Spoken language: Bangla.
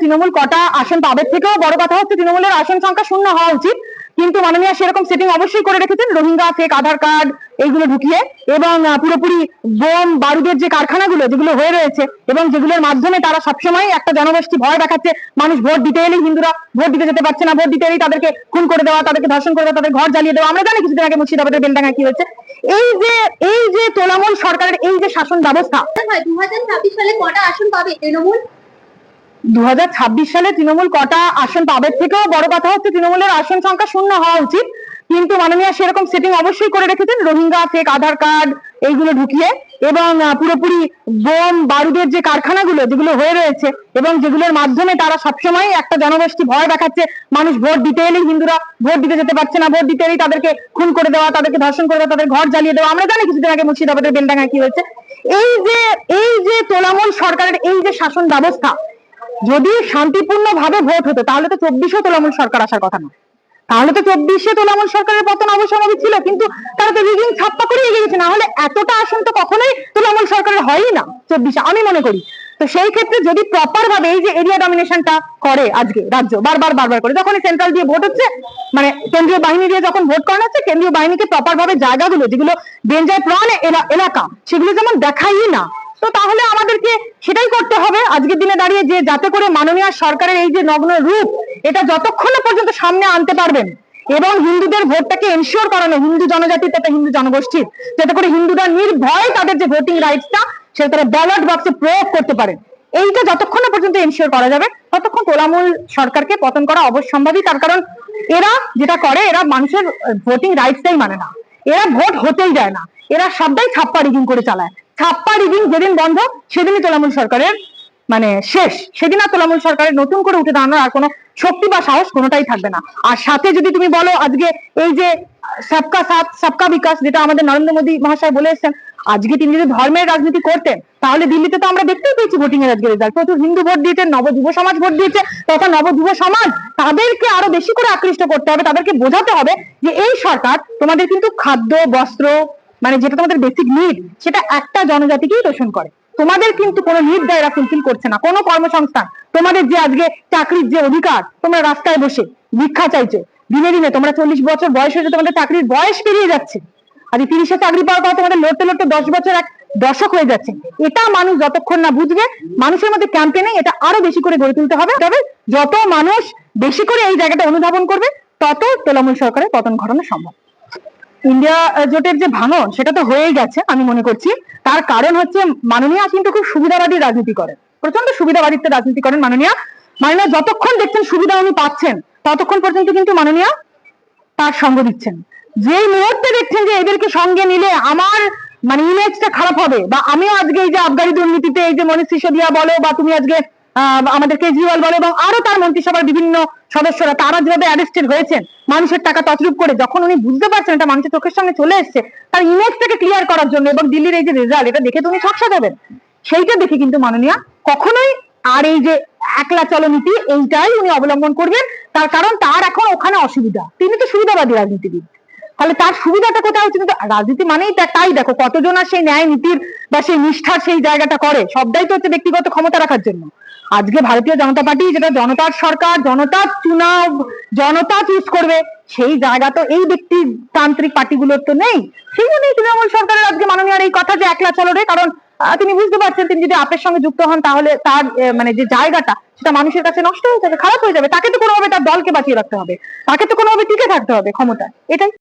তৃণমূল কটা আসন পাবে? থেকেও বড় কথা হচ্ছে তৃণমূলের আসন সংখ্যা শূন্য হওয়া উচিত। কিন্তু মাননীয় সেরকম সেটিং অবশ্যই করে রেখেছেন রোহিঙ্গা ফেক আধার কার্ড এইগুলো ঢুকিয়ে এবং পুরোপুরি বোম বারুদের যে কারখানাগুলো যেগুলো হয়ে রয়েছে এবং যেগুলোর মাধ্যমে তারা সবসময় একটা জনগোষ্ঠী ভয় দেখাচ্ছে। মানুষ ভোট দিতে এলেই হিন্দুরা ভোট দিতে যেতে পারছে না। ভোট দিতে এলেই তাদেরকে খুন করে দেওয়া, তাদেরকে ধর্ষণ করে দেওয়া, তাদের ঘর জ্বালিয়ে দেওয়া। আমরা জানি কিছুদিন আগে মুর্শিদাবাদের বেলডাঙ্গা কি হয়েছে। এই যে এই যে তোলামূল সরকারের এই যে শাসন ব্যবস্থা। দু হাজার ছাব্বিশ সালে কটা আসন পাবে তৃণমূল? দু হাজার ছাব্বিশ সালে তৃণমূল কটা আসন পাবে থেকেও বড় কথা হচ্ছে তৃণমূলের আসন সংখ্যা শূন্য হওয়া উচিত। কিন্তু মাননীয় সেরকম সেটিং অবশ্যই করে রেখেছেন রোহিঙ্গা ফেক আধার কার্ড এইগুলো ঢুকিয়ে এবং পুরোপুরি বোম বারুদের যে কারখানাগুলো যেগুলো হয়ে রয়েছে এবং যেগুলোর মাধ্যমে তারা সবসময় একটা জনগোষ্ঠী ভয় দেখাচ্ছে। মানুষ ভোট দিতে এলেই হিন্দুরা ভোট দিতে যেতে পারছে না, ভোট দিতে এলেই তাদেরকে খুন করে দেওয়া, তাদেরকে ধর্ষণ করে দেওয়া, তাদের ঘর জ্বালিয়ে দেওয়া। আমরা জানি কিছুদিন আগে মুর্শিদাবাদের বেলডাঙ্গা কি হয়েছে। এই যে এই যে তোলামূল সরকারের এই যে শাসন ব্যবস্থা যদি শান্তিপূর্ণ ভাবে ভোট হতো, তাহলে তো চব্বিশে তোলামূল সরকার আসার কথা না। তাহলে তো চব্বিশে তোলামূল সরকারের পতন অবশ্যই ছিল, কিন্তু তারা তো রিগিং ছাপ্পা করে এগিয়ে গেছে না হলে এতটা আসন তো কখনোই তোলামূল সরকারের হয়ই না, চব্বিশে, আমি মনে করি। তো সেই ক্ষেত্রে যদি প্রপার ভাবে এই যে এরিয়া ডমিনেশনটা করে আজকে রাজ্য, বারবার বারবার করে যখন সেন্ট্রাল দিয়ে ভোট হচ্ছে মানে কেন্দ্রীয় বাহিনী দিয়ে যখন ভোট করানো হচ্ছে, কেন্দ্রীয় বাহিনীকে প্রপার ভাবে জায়গাগুলো, যেগুলো ডেঞ্জার প্রাণ এলাকা, সেগুলো যেমন দেখাই না, তো তাহলে আমাদেরকে সেটাই করতে হবে। আজকের দিনে দাঁড়িয়ে যে যাতে করে মাননীয় সরকারের এই যে নগ্ন রূপ, এটা যতক্ষণ পর্যন্ত সামনে আনতে পারবেন এবং হিন্দুদের ভোটটাকে এনশিওর করানো, হিন্দু জনজাতির তথা হিন্দু জনগোষ্ঠীর, যাতে করে হিন্দুরা নির্ভয় তাদের যে ভোটিং রাইটসটা সেটা তারা ব্যালট বক্সে প্রয়োগ করতে পারে। এইটা যতক্ষণ পর্যন্ত এনশিওর করা যাবে, ততক্ষণ তোলামূল সরকারকে পতন করা অবশ্যম্ভাবী। তার কারণ, এরা যেটা করে, এরা মানুষের ভোটিং রাইটসটাই মানে না। এরা ভোট হতেই যায় না। এরা সবটাই ছাপ্পা রিগিং করে চালায়। ছাপ্পা রিগিং যেদিন বন্ধ, সেদিনই তোলামূল সরকারের মানে শেষ। সেদিন আর তোলামূল সরকারের নতুন করে উঠে দাঁড়ানোর আর কোনো শক্তি বা সাহস কোনোটাই থাকবে না। আর সাথে যদি তুমি বলো আজকে এই যে সবকা সাথ, সবকা বিকাশ, যেটা আমাদের নরেন্দ্র মোদী মহাশয় বলে এসেছেন, আজকে তিনি যদি ধর্মের রাজনীতি করতেন, তাহলে দিল্লিতে তো আমরা দেখতেই পেয়েছি ভোটিং এর আজকে রেজাল্ট প্রচুর হিন্দু ভোট দিয়েছে, নব যুব সমাজ ভোট দিয়েছে, তথা নব যুব সমাজ তাদেরকে আরও বেশি করে আকৃষ্ট করতে হবে, তাদেরকে বোঝাতে হবে যে এই সরকার তোমাদের কিন্তু খাদ্য, বস্ত্র মানে যেটা তোমাদের বেসিক নিড সেটা একটা জনজাতিকেই শোষণ করে। তোমাদের কিন্তু কোনো নিড এরা ফুলফিল করছে না। কোনো কর্মসংস্থান, তোমাদের যে আজকে চাকরির যে অধিকার, তোমরা রাস্তায় বসে ভিক্ষা চাইছো। দিনে দিনে তোমরা চল্লিশ বছর বয়স হয়েছে, তোমাদের চাকরির বয়স পেরিয়ে যাচ্ছে। আর এই তিরিশে চাকরি পাওয়ার পর তোমাদের লড়তে লড়তে দশ বছর এক দশক হয়ে যাচ্ছে। এটা মানুষ যতক্ষণ না বুঝবে, মানুষের মধ্যে ক্যাম্পেইনিং এটা আরও বেশি করে গড়ে তুলতে হবে। তবে যত মানুষ বেশি করে এই জায়গাটা অনুধাবন করবে, তত তৃণমূল সরকারের পতন ঘটানো সম্ভব। ইন্ডিয়া জোটের যে ভাঙন, সেটা তো হয়েই গেছে, আমি মনে করছি। তার কারণ হচ্ছে মাননীয়া কিন্তু খুব সুবিধাবাদী রাজনীতি করেন। প্রচণ্ড সুবিধাবাদিত্বের রাজনীতি করেন মাননীয়া। মাননীয়া যতক্ষণ দেখছেন সুবিধা উনি পাচ্ছেন, ততক্ষণ পর্যন্ত কিন্তু মাননীয়া তার সঙ্গ দিচ্ছেন। যেই মুহূর্তে দেখছেন যে এদেরকে সঙ্গে নিলে আমার মানে ইমেজটা খারাপ হবে, বা আমিও আজকে এই যে আবগারি দুর্নীতিতে এই যে মনীষ সিসোদিয়া বলো, বা তুমি আজকে আমাদের কেজরিওয়াল বলো এবং আরও তার মন্ত্রিসভার বিভিন্ন সদস্যরা তারা যেভাবে অ্যারেস্টেড হয়েছেন, মানুষের টাকা তছরূপ করে, যখন উনি বুঝতে পারছেন এটা মানুষের চোখের সামনে চলে এসছে, তার ইমেজটাকে ক্লিয়ার করার জন্য এবং দিল্লির এই যে রেজাল্ট এটা দেখে তুমি ছকসা দেবেন সেইটা দেখে কিন্তু মাননীয়া কখনোই আর এই যে একলা চলনীতি, এইটাই উনি অবলম্বন করবেন। তার কারণ তার এখন ওখানে অসুবিধা। তিনি তো সুবিধাবাদী রাজনীতিবিদ। তাহলে তার সুবিধাটা কোথায় হচ্ছে কিন্তু রাজনীতি মানেই তা- তাই দেখো, কতজন আর সেই ন্যায় নীতির বা সেই নিষ্ঠার সেই জায়গাটা করে, সবটাই তো হচ্ছে ব্যক্তিগত ক্ষমতা রাখার জন্য। আজকে ভারতীয় জনতা পার্টি যেটা জনতার সরকার, জনতার চুনাব জনতা চুজ করবে, সেই জায়গা তো এই ব্যক্তিতান্ত্রিক পার্টিগুলোর তো নেই। সেই জন্যই তৃণমূল সরকারের আজকে মাননীয় এই কথা যে একলা চলো রে, কারণ তিনি বুঝতে পারছেন, তিনি যদি আপের সঙ্গে যুক্ত হন, তাহলে তার মানে যে জায়গাটা, সেটা মানুষের কাছে নষ্ট হয়ে যাবে, খারাপ হয়ে যাবে, তাকে তো কোনোভাবে তার দলকে বাঁচিয়ে রাখতে হবে, তাকে তো কোনোভাবে টিকে থাকতে হবে ক্ষমতা এটাই।